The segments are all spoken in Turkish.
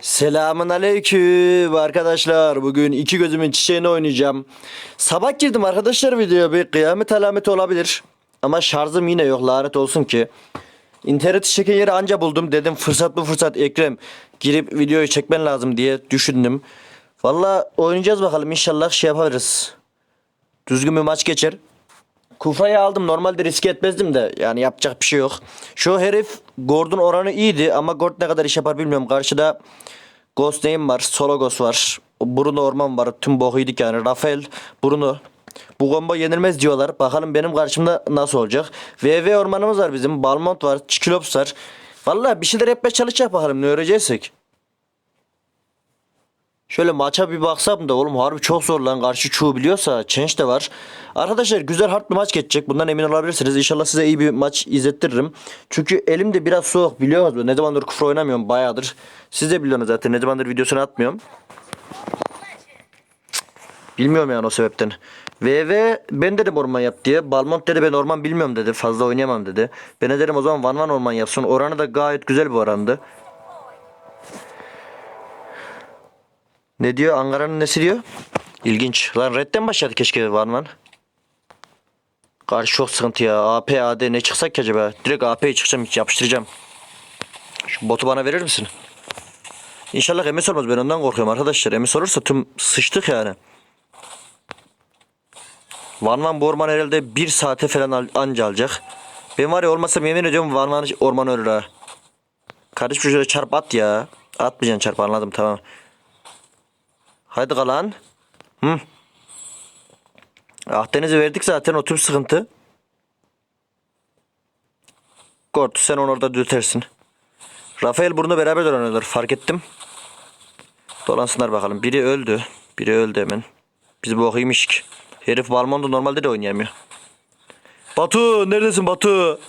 Selamun aleyküm arkadaşlar. Bugün iki gözümün çiçeğini oynayacağım. Sabah girdim arkadaşlar videoya bir kıyamet alameti olabilir. Ama şarjım yine yok lanet olsun ki. İnterneti çeken yeri anca buldum. Dedim fırsat bu fırsat Ekrem. Girip videoyu çekmen lazım diye düşündüm. Valla oynayacağız bakalım inşallah şey yaparız. Düzgün bir maç geçer. Kufayı aldım. Normalde riske etmezdim de. Yani yapacak bir şey yok. Şu herif Gordon oranı iyiydi ama Gord ne kadar iş yapar bilmiyorum. Karşıda Ghost Name var. Solo Ghost var. Bruno Orman var. Tüm boku yedik yani. Rafael, Bruno. Bu combo yenilmez diyorlar. Bakalım benim karşımda nasıl olacak. VV ormanımız var bizim. Balmont var. Çikilops var. Vallahi bir şeyler yapmaya çalışacak bakalım ne öğreneceksek. Şöyle maça bir baksam da oğlum harbi çok zor lan. Karşı çoğu biliyorsa change de var. Arkadaşlar güzel bir maç geçecek. Bundan emin olabilirsiniz. İnşallah size iyi bir maç izlettiririm. Çünkü elim de biraz soğuk biliyor musunuz? Ne zamandır küfür oynamıyorum bayağıdır. Siz de biliyorsunuz zaten ne zamandır videosunu atmıyorum. Bilmiyorum yani o sebepten. VV ben dedim orman yap diye. Balmont dedi ben orman bilmiyorum dedi. Fazla oynayamam dedi. Ben de dedim o zaman Van Van orman yapsın. Oranı da gayet güzel bir orandı. Ne diyor? Ankara'nın nesi diyor? İlginç. Lan redden başladı keşke Van Van. Karşı çok sıkıntı ya. AP, AD ne çıksak ki acaba? Direkt AP'ye çıkacağım yapıştıracağım. Şu botu bana verir misin? İnşallah MS olmaz. Ben ondan korkuyorum arkadaşlar. MS olursa tüm sıçtık yani. Van Van bu orman herhalde bir saate falan al- anca alacak. Ben var ya olmazsam yemin ediyorum Van Van orman ölür ha. Kardeşim şöyle çarp at ya. Atmayacaksın çarp anladım tamam. Haydi kalan. Hı. Akdeniz'i verdik zaten o tüm sıkıntı. Kort sen onu orada düzeltirsin. Rafael Bruno beraber dolanıyorlar fark ettim. Dolansınlar bakalım. Biri öldü. Biri öldü hemen. Biz bu okuymuş. Herif Balmondo normalde de oynayamıyor. Batu neredesin Batu?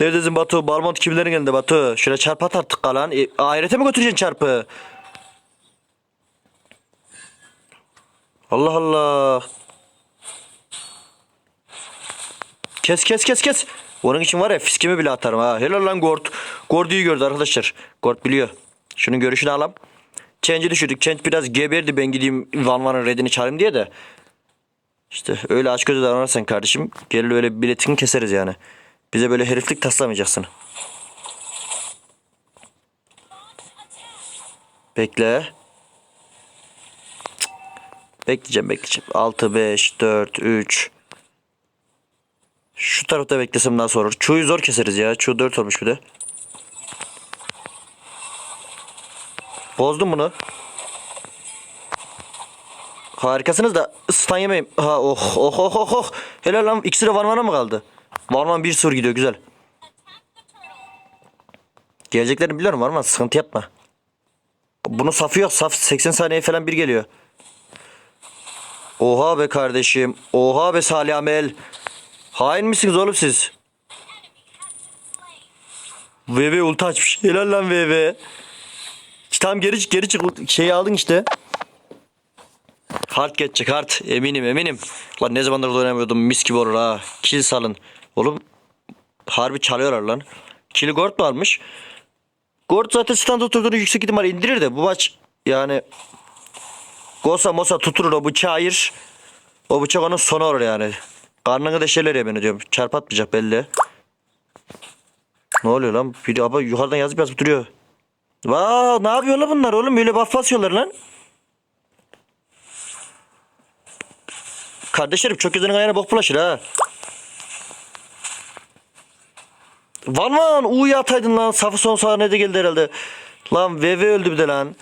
Neredesin Batu? Balmont kimlerin elinde Batu? Şöyle çarp at artık kalan. E, ahirete mi götüreceksin çarpı? Allah Allah. Kes kes kes kes. Onun için var ya fiskimi bile atarım ha. Helal lan Gord. Gord iyi gördü arkadaşlar. Gord biliyor. Şunun görüşünü alalım. Change'i düşürdük. Change biraz geberdi ben gideyim Van Van'ın redini çalayım diye de. İşte öyle aç gözü davranırsan kardeşim. Gelir öyle biletini keseriz yani. Bize böyle heriflik taslamayacaksın. Bekle. Bekleyeceğim bekleyeceğim. 6, 5, 4, 3. Şu tarafta beklesem nasıl olur? Çuğ'u zor keseriz ya. Çuğ 4 olmuş bir de. Bozdum bunu. Harikasınız da stun yemeyim. Ha oh oh oh oh oh. Helal lan Van Van'a mı kaldı? Van bir sur gidiyor güzel. Geleceklerini biliyorum Van sıkıntı yapma. Bunun safı yok. Saf 80 saniye falan bir geliyor. Oha be kardeşim. Oha be Salih Amel. Hain misiniz oğlum siz? VV ulti açmış. Helal lan VV. Tam geri çık geri çık. Şeyi aldın işte. Hard geçecek hard. Eminim eminim. Lan ne zamandır oynamıyordum. Mis gibi olur ha. Kill salın. Oğlum harbi çalıyorlar lan. Kill Gord mu almış? Gord zaten stand oturduğunu yüksek ihtimal indirir de bu maç yani Gosa mosa tuturur o bıçağı ayır. O bıçak onun sonu olur yani. Karnını deşeler ya beni diyorum. Çarpatmayacak belli. Ne oluyor lan? Biri abi yukarıdan yazıp yazıp duruyor. Vaa ne yapıyorlar bunlar oğlum? Böyle buff basıyorlar lan. Kardeşlerim çok gözünün ayağına bok bulaşır ha. Van Van U'yu ataydın lan. Safı son sahnede geldi herhalde. Lan VV öldü bir de lan.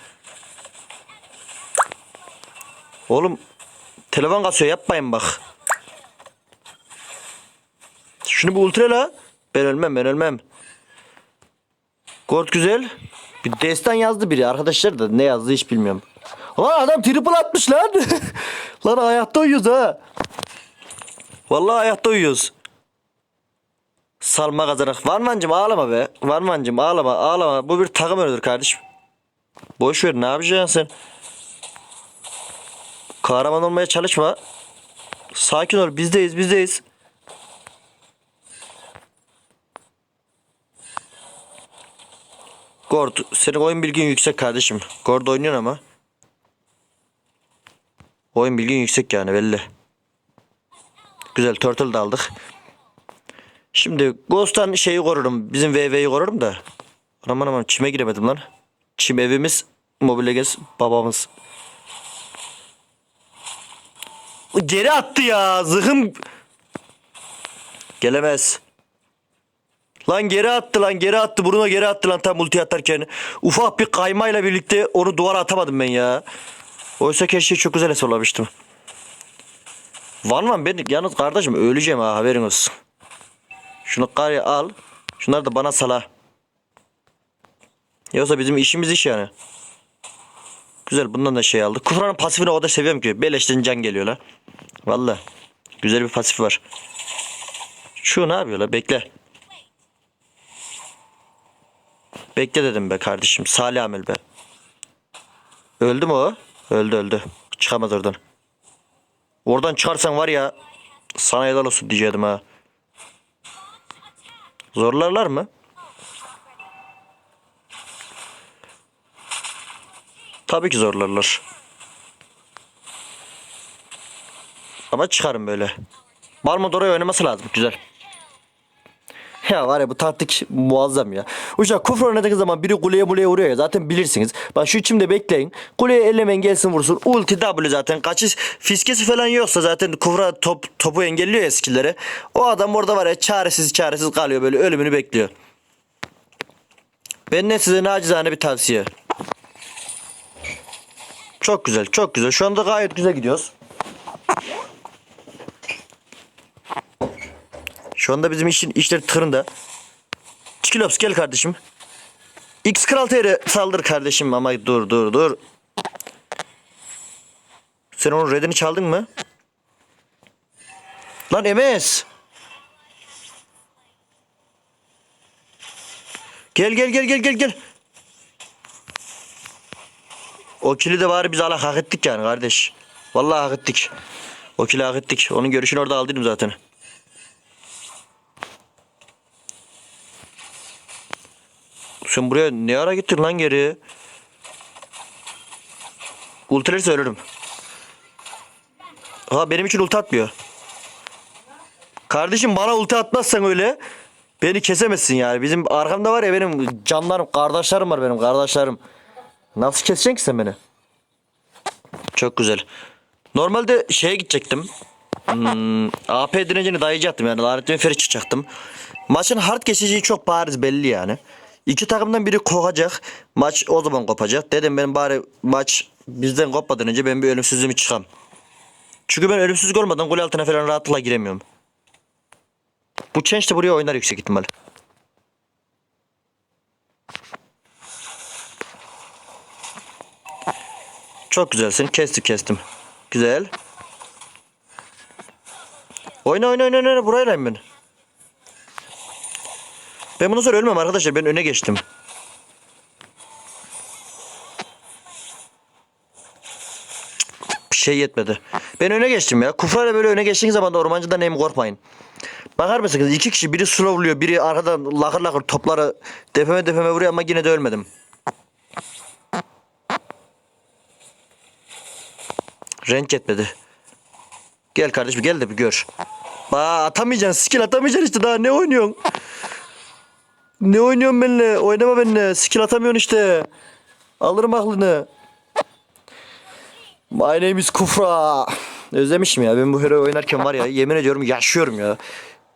Oğlum telefon kasıyor yapmayın bak. Şunu bir ultra la. Ben ölmem ben ölmem. Gord güzel. Bir destan yazdı biri arkadaşlar da ne yazdı hiç bilmiyorum. Lan adam triple atmış lan. lan hayatta uyuyoruz ha. Vallahi hayatta uyuyoruz. Salma kazanak. Vanvancım ağlama be. Vanvancım ağlama ağlama. Bu bir takım oyunudur kardeşim. Boş ver ne yapacaksın sen? Kahraman olmaya çalışma. Sakin ol bizdeyiz bizdeyiz. Gord senin oyun bilgin yüksek kardeşim. Gord oynuyorsun ama. Oyun bilgin yüksek yani belli. Güzel turtle da aldık. Şimdi Ghost'tan şeyi korurum. Bizim VV'yi korurum da. Aman aman çime giremedim lan. Çim evimiz. Mobilya gez babamız. Geri attı ya. Zıhım. Gelemez. Lan geri attı lan geri attı. Bruno geri attı lan tam ulti atarken. Ufak bir kaymayla birlikte onu duvara atamadım ben ya. Oysa şey çok güzel hesaplamıştım. Var lan ben yalnız kardeşim öleceğim ha haberin olsun. Şunu karya al. Şunları da bana sala. Yoksa bizim işimiz iş yani. Güzel bundan da şey aldık. Kufranın pasifini o kadar seviyorum ki. Beleşten can geliyor la. Valla. Güzel bir pasif var. Şu ne yapıyor la? Bekle. Bekle dedim be kardeşim. Salih amel be. Öldü mü o? Öldü öldü. Çıkamaz oradan. Oradan çıkarsan var ya sana helal olsun diyecektim ha. Zorlarlar mı? Tabii ki zorlarlar. Ama çıkarım böyle. Balmond oraya oynaması lazım. Güzel. Ya var ya bu taktik muazzam ya. Uşak kufra oynadığı zaman biri kuleye muleye vuruyor ya zaten bilirsiniz. Bak şu içimde bekleyin. Kuleye ellemeyin gelsin vursun. Ulti W zaten kaçış fiskesi falan yoksa zaten kufra top, topu engelliyor ya skillleri. O adam orada var ya çaresiz çaresiz kalıyor böyle ölümünü bekliyor. Ben ne size nacizane bir tavsiye. Çok güzel çok güzel. Şu anda gayet güzel gidiyoruz. Şu anda bizim işin işler tırında. Çikilops gel kardeşim. X Kral TR saldır kardeşim ama dur dur dur. Sen onun redini çaldın mı? Lan MS. Gel gel gel gel gel gel. O kili de bari biz hak ettik yani kardeş. Vallahi hak ettik. O kili hak ettik. Onun görüşünü orada aldıydım zaten. Sen buraya ne ara gittin lan geri? Ultileri söylerim. Ha benim için ulti atmıyor. Kardeşim bana ulti atmazsan öyle beni kesemezsin yani. Bizim arkamda var ya benim canlarım, kardeşlerim var benim kardeşlerim. Nasıl keseceksin ki sen beni? Çok güzel. Normalde şeye gidecektim. Hmm, AP direncini dayayacaktım yani. Lanetli Meferi çıkacaktım. Maçın hard geçeceği çok bariz belli yani. İki takımdan biri kokacak. Maç o zaman kopacak. Dedim ben bari maç bizden kopmadan önce ben bir ölümsüzlüğümü çıkam. Çünkü ben ölümsüzlük olmadan gol altına falan rahatlıkla giremiyorum. Bu Change de buraya oynar yüksek ihtimal. Çok güzelsin. Kestim kestim. Güzel. Oyna oyna oyna oyna. Buraya ben. Ben bundan sonra ölmem arkadaşlar. Ben öne geçtim. Bir şey yetmedi. Ben öne geçtim ya. Kufrayla böyle öne geçtiğiniz zaman da ormancıdan neyim korkmayın. Bakar mısınız? İki kişi biri slowluyor. Biri arkadan lakır lakır topları defeme defeme vuruyor ama yine de ölmedim. Renk yetmedi. Gel kardeşim gel de bir gör. Ba atamayacaksın. Skill atamayacaksın işte daha ne oynuyorsun? Ne oynuyorsun benimle? Oynama benimle. Skill atamıyorsun işte. Alırım aklını. My name is Kufra. Özlemişim ya. Ben bu hero oynarken var ya yemin ediyorum yaşıyorum ya.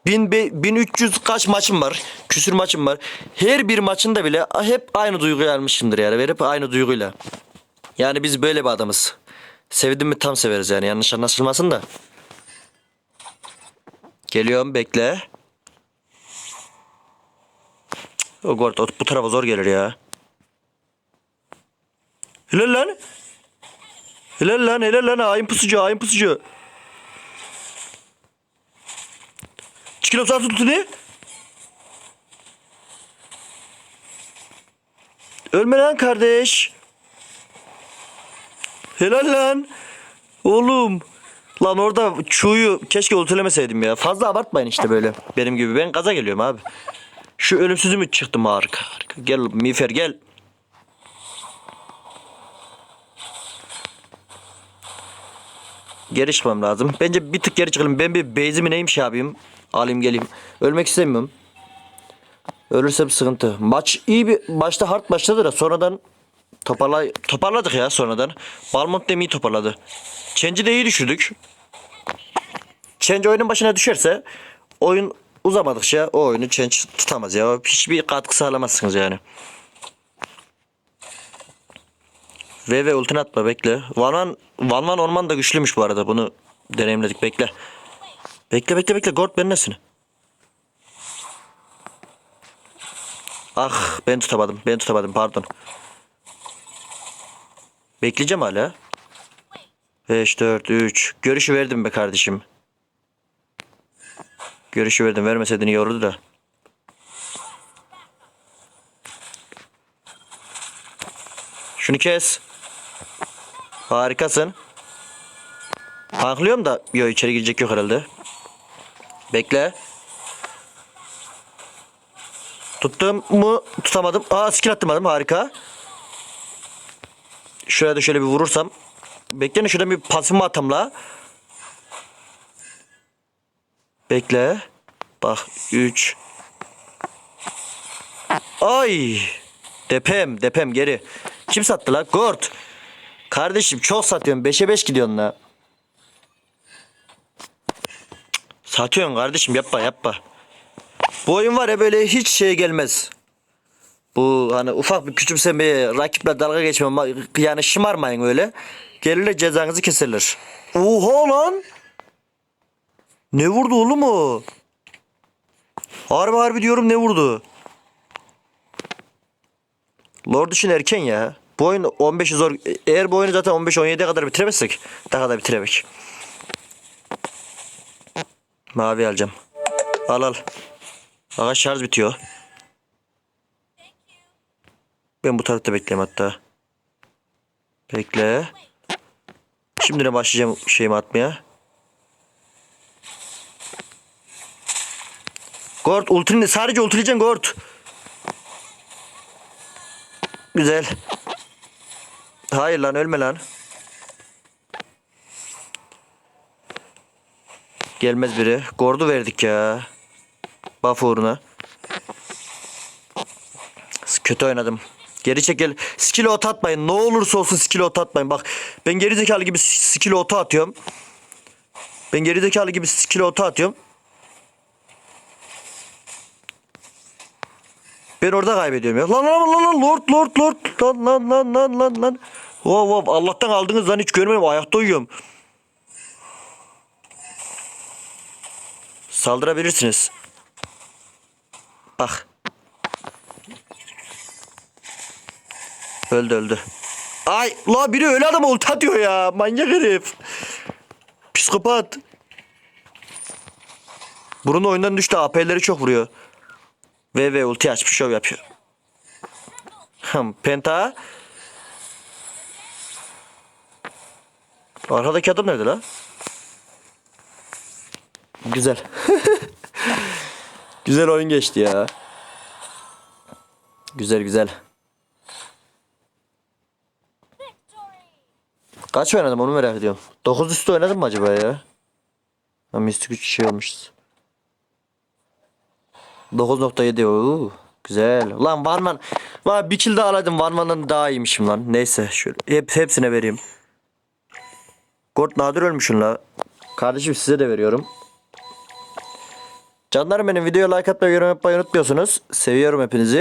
1000, be- 1300 kaç maçım var. Küsür maçım var. Her bir maçında bile hep aynı duyguyu almışımdır yani. Ve hep aynı duyguyla. Yani biz böyle bir adamız. Sevdim mi tam severiz yani. Yanlış anlaşılmasın da. Geliyorum bekle. O o- bu tarafa zor gelir ya. Helal lan. Helal lan helal lan ayın pusucu ayın pusucu. Çıkıp sağ tuttu ne? Ölme lan kardeş. Helal lan. Oğlum. Lan orada çuğuyu keşke ultilemeseydim ya. Fazla abartmayın işte böyle. Benim gibi. Ben gaza geliyorum abi. Şu ölümsüzü mü çıktı harika harika. Gel Mifer gel. Geri çıkmam lazım. Bence bir tık geri çıkalım. Ben bir base'imi şey yapayım. Alayım geleyim. Ölmek istemiyorum. Ölürsem sıkıntı. Maç iyi bir başta hard başladı da sonradan toparlay toparladık ya sonradan. Balmont da iyi toparladı. Change'i de iyi düşürdük. Change oyunun başına düşerse oyun uzamadıkça o oyunu Change tutamaz ya. Hiçbir katkı sağlamazsınız yani. VV ultini atma bekle. Vanvan Vanvan Orman da güçlüymüş bu arada. Bunu deneyimledik bekle. Bekle bekle bekle. Gord ben nesin? Ah ben tutamadım. Ben tutamadım pardon. Bekleyeceğim hala. 5 4 3. Görüşü verdim be kardeşim. Görüşü verdim. Vermeseydin iyi olurdu da. Şunu kes. Harikasın. Tanklıyorum da. Yok içeri girecek yok herhalde. Bekle. Tuttum mu tutamadım. Aa skill attırmadım harika. Şuraya da şöyle bir vurursam. Bekleyin şuradan bir pasımı atam la. Bekle. Bak 3. Ay. Depem depem geri. Kim sattı la? Gort. Kardeşim çok satıyorsun. 5'e 5 gidiyorsun la. Satıyorsun kardeşim yapma yapma. Bu oyun var ya böyle hiç şey gelmez. Bu hani ufak bir küçümsemeye, rakiple dalga geçme, yani şımarmayın öyle. Gelirler cezanızı keserler. Oha lan! Ne vurdu oğlum o? Harbi harbi diyorum ne vurdu? Lord için erken ya. Bu oyun 15'i zor. Eğer bu oyunu zaten 15-17'ye kadar bitiremezsek daha da bitiremek. Mavi alacağım. Al al. Aga şarj bitiyor. Ben bu tarafta bekleyeyim hatta. Bekle. Şimdi ne başlayacağım şeyimi atmaya. Gord ultini sadece ultilayacaksın Gord. Güzel. Hayır lan ölme lan. Gelmez biri. Gord'u verdik ya. Buff uğruna. Kötü oynadım. Geri çekil. Skill ot atmayın. Ne olursa olsun skill ot atmayın. Bak ben geri zekalı gibi skill otu atıyorum. Ben geri zekalı gibi skill otu atıyorum. Ben orada kaybediyorum ya. Lan lan lan lan lord lord lord lan lan lan lan lan lan. Wow wow Allah'tan aldınız lan hiç görmedim ayakta uyuyorum. Saldırabilirsiniz. Bak. Öldü öldü. Ay la biri öyle adama ulti atıyor ya. Manyak herif. Psikopat. Bruno oyundan düştü. AP'leri çok vuruyor. VV ulti açmış şov yapıyor. Penta. Arkadaki adam nerede la? Güzel. güzel oyun geçti ya. Güzel güzel. Kaç oynadım onu merak ediyorum. 9 üstü oynadım mı acaba ya? Ha mistik 3 şey olmuşuz. 9.7 ooo. Güzel. Lan Vanman. Var bir kill daha aladım. Vanman'dan daha iyiymişim lan. Neyse şöyle hep hepsine vereyim. Gort nadir ölmüşsün la. Kardeşim size de veriyorum. Canlarım benim videoya like atmayı, yorum yapmayı unutmuyorsunuz. Seviyorum hepinizi.